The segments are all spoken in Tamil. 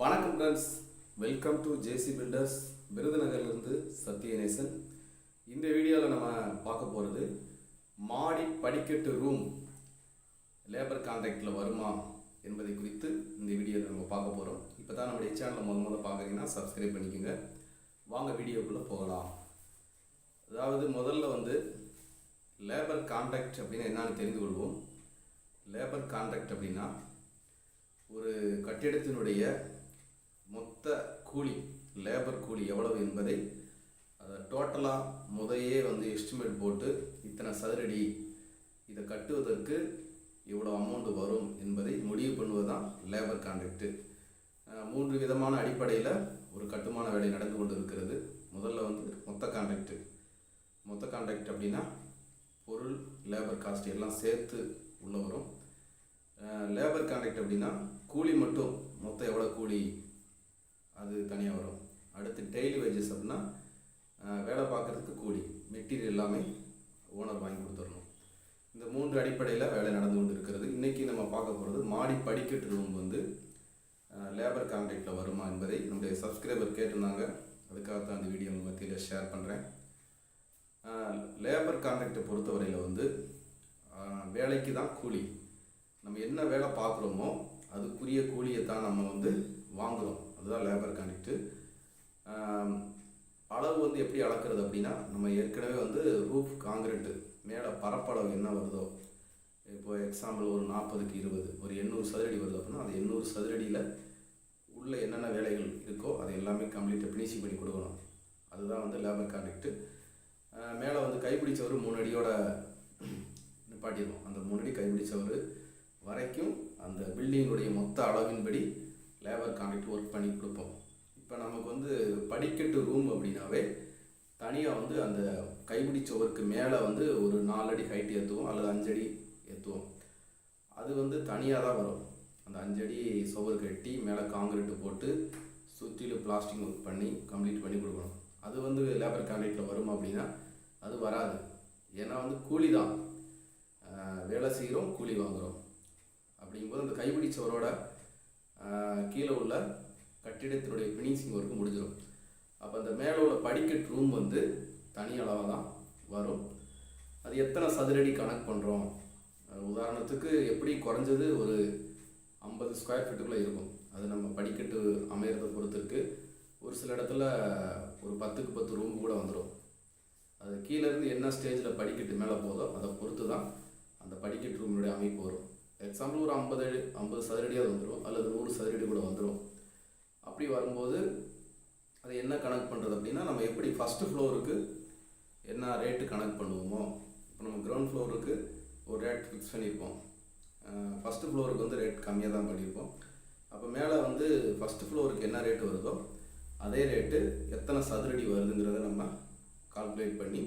வணக்கம் friends welcome to JC builders விருதுநகர்லேருந்து Sathyanesan இந்த வீடியோவில் நம்ம பார்க்க போகிறது மாடி படிக்கட்டு ரூம் லேபர் கான்ட்ராக்டில் வருமா என்பதை குறித்து இந்த வீடியோவில் நம்ம பார்க்க போகிறோம் இப்போ தான் நம்முடைய சேனலை முத முதல்ல பார்க்குறீங்கன்னா சப்ஸ்கிரைப் பண்ணிக்கோங்க. வாங்க வீடியோக்குள்ளே போகலாம். அதாவது முதல்ல வந்து லேபர் கான்ட்ராக்ட் அப்படின்னா என்னன்னு தெரிந்து கொள்வோம். லேபர் கான்ட்ராக்ட் அப்படின்னா ஒரு கட்டிடத்தினுடைய மொத்த கூலி லேபர் கூலி எவ்வளவு என்பதை அதை டோட்டலாக முதையே வந்து எஸ்டிமேட் போட்டு இத்தனை சதுரடி இதை கட்டுவதற்கு இவ்வளோ அமௌண்ட் வரும் என்பதை முடிவு பண்ணுவது தான் லேபர் கான்ட்ராக்டு மூன்று விதமான அடிப்படையில் ஒரு கட்டுமான வேலை நடந்து கொண்டு இருக்கிறது முதல்ல வந்து மொத்த கான்ட்ராக்டு மொத்த கான்ட்ராக்ட் அப்படின்னா பொருள் லேபர் காஸ்ட் எல்லாம் சேர்த்து உள்ள வரும். லேபர் கான்ட்ராக்ட் அப்படின்னா கூலி மட்டும் மொத்தம் எவ்வளோ கூலி? அது தனியாக வரும். அடுத்து டெய்லி வேஜஸ் அப்படின்னா வேலை பார்க்குறதுக்கு கூலி மெட்டீரியல் எல்லாமே ஓனர் வாங்கி கொடுத்துடணும். இந்த மூன்று அடிப்படையில் வேலை நடந்து கொண்டு இருக்கிறது இன்றைக்கி நம்ம பார்க்க போகிறது மாடி படிக்கட்டு ரூம் வந்து லேபர் கான்ட்ராக்டில் வருமா என்பதை நம்முடைய சப்ஸ்கிரைபர் கேட்டிருந்தாங்க. அதுக்காக தான் அந்த வீடியோ உங்கள் மத்தியில் ஷேர் பண்ணுறேன் லேபர் கான்ட்ராக்டை பொறுத்தவரையில் வந்து வேலைக்கு தான் கூலி. நம்ம என்ன வேலை பார்க்குறோமோ அதுக்குரிய கூலியை தான் நம்ம வந்து வாங்குகிறோம் அதுதான் லேபர் கான்ட்ராக்டு அளவு வந்து எப்படி அளக்கிறது அப்படின்னா நம்ம ஏற்கனவே வந்து ரூஃப் காங்கிரீட்டு மேலே பரப்பளவு என்ன வருதோ இப்போ எக்ஸாம்பிள் ஒரு நாற்பதுக்கு இருபது ஒரு எண்ணூறு சதுரடி வருது அப்படின்னா அந்த எண்ணூறு சதுரடியில் உள்ளே என்னென்ன வேலைகள் இருக்கோ அதை எல்லாமே கம்ப்ளீட்டாக ஃபினிஷிங் பண்ணி கொடுக்கணும். அதுதான் வந்து லேபர் கான்ட்ராக்டு மேலே வந்து கைப்பிடி சவறு மூணு அடியோட நிப்பாட்டிடுவோம் அந்த மூணு அடி கைப்பிடி சவறு வரைக்கும் அந்த பில்டிங்குடைய மொத்த அளவின்படி லேபர் கான்ட்ராக்ட் ஒர்க் பண்ணி கொடுப்போம். இப்போ நமக்கு வந்து படிக்கட்டு ரூம் அப்படின்னாவே தனியாக வந்து அந்த கைப்பிடி சுவருக்கு மேலே வந்து ஒரு நாலு அடி ஹைட் ஏற்றுவோம் அல்லது அஞ்சடி ஏற்றுவோம் அது வந்து தனியாக தான் வரும். அந்த அஞ்சடி சுவர் கட்டி மேலே காங்கிரீட்டு போட்டு சுற்றிலும் பிளாஸ்டிக் ஒர்க் பண்ணி கம்ப்ளீட் பண்ணி கொடுக்கணும். அது வந்து லேபர் கான்ட்ராக்டில் வரும் அப்படின்னா அது வராது. ஏன்னா வந்து கூலி தான். வேலை செய்கிறோம் கூலி வாங்குகிறோம் அப்படிங்கும்போது அந்த கைப்பிடி சுவரோட கீழே உள்ள கட்டிடத்தினுடைய ஃபினிஷிங் ஒர்க்கு முடிஞ்சிடும் அப்போ அந்த மேலே உள்ள படிக்கட் ரூம் வந்து தனி அளவாக தான் வரும். அது எத்தனை சதுரடி கணக்கு பண்ணுறோம் உதாரணத்துக்கு எப்படி குறைஞ்சது ஒரு ஐம்பது ஸ்கொயர் ஃபீட்டுக்குள்ளே இருக்கும். அது நம்ம படிக்கட்டு அமையிறதை பொறுத்திருக்கு. ஒரு சில இடத்துல ஒரு பத்துக்கு பத்து ரூம் கூட வந்துடும் அது கீழேருந்து என்ன ஸ்டேஜில் படிக்கட்டு மேலே போதோ அதை பொறுத்து தான் அந்த படிக்கட்டு எக்ஸாம்பிள் ஒரு ஐம்பது அடி ஐம்பது சதுரடியாவது வந்துடும் அல்லது நூறு சதுரடி கூட வந்துடும் அப்படி வரும்போது அது என்ன கணக்கு பண்ணுறது அப்படின்னா நம்ம எப்படி ஃபஸ்ட்டு ஃப்ளோருக்கு என்ன ரேட்டு கணக்கு பண்ணுவோமோ இப்போ நம்ம கிரவுண்ட் ஃப்ளோருக்கு ஒரு ரேட் ஃபிக்ஸ் பண்ணியிருப்போம் ஃபஸ்ட்டு ஃப்ளோருக்கு வந்து ரேட் கம்மியாக தான் பண்ணியிருப்போம் அப்போ மேலே வந்து ஃபஸ்ட்டு ஃப்ளோருக்கு என்ன ரேட்டு வருதோ அதே ரேட்டு எத்தனை சதுரடி வருதுங்கிறத நம்ம கால்குலேட் பண்ணி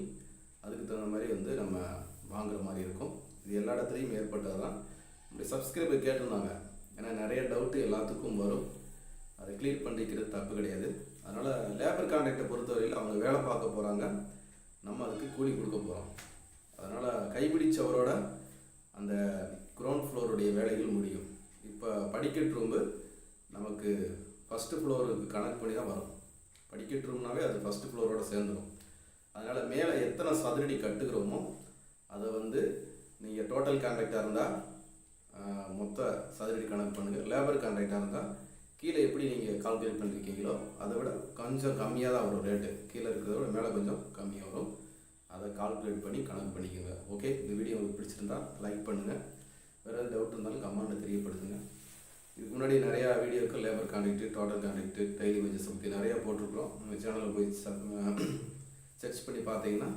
அதுக்கு தகுந்த மாதிரி வந்து நம்ம வாங்குகிற மாதிரி இருக்கும். இது எல்லா இடத்துலையும் ஏற்பட்டது தான் இப்படி சப்ஸ்கிரைபர் கேட்டிருந்தாங்க. ஏன்னா நிறைய டவுட்டு எல்லாத்துக்கும் வரும். அதை கிளியர் பண்ணிக்கிறது தப்பு கிடையாது. அதனால் லேபர் கான்ட்ராக்டை பொறுத்தவரையில் அவங்க வேலை பார்க்க போகிறாங்க நம்ம அதுக்கு கூலி கொடுக்க போகிறோம் அதனால் கைப்பிடிச்சவரோட அந்த கிரவுண்ட் ஃப்ளோருடைய வேலைகள் முடியும். இப்போ படிக்கட் ரூம்பு நமக்கு ஃபஸ்ட்டு ஃப்ளோருக்கு கணக்கு பண்ணி தான் வரும். படிக்கட் ரூம்னாவே அது ஃபஸ்ட்டு ஃப்ளோரோட சேர்ந்துடும் அதனால் மேலே எத்தனை சதுரடி கட்டுக்கிறோமோ அதை வந்து நீங்கள் டோட்டல் கான்ட்ராக்டாக இருந்தால் மொத்த சதுரடி கணக்கு பண்ணுங்கள் லேபர் கான்ட்ராக்டாக இருந்தால் கீழே எப்படி நீங்கள் கால்குலேட் பண்ணிருக்கீங்களோ அதை விட கொஞ்சம் கம்மியாக தான் வரும் ரேட்டு கீழே இருக்கிறத விட மேலே கொஞ்சம் கம்மியாக வரும். அதை கால்குலேட் பண்ணி கணக்கு பண்ணிக்கோங்க. ஓகே இந்த வீடியோ உங்களுக்கு பிடிச்சிருந்தா லைக் பண்ணுங்கள் வேறு எதாவது டவுட் இருந்தாலும் கமெண்ட்டில் தெரியப்படுத்துங்க. இதுக்கு முன்னாடி நிறையா வீடியோக்கள் labour contract total contract daily wages பற்றி நிறையா போட்டிருக்கிறோம். உங்கள் சேனலில் போய் சர்ச் பண்ணி பார்த்தீங்கன்னா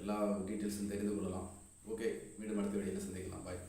எல்லா டீட்டெயில்ஸும் தெரிந்து கொள்ளலாம். ஓகே மீண்டும் அடுத்த வீடியோவில் சந்திக்கலாம். பாய்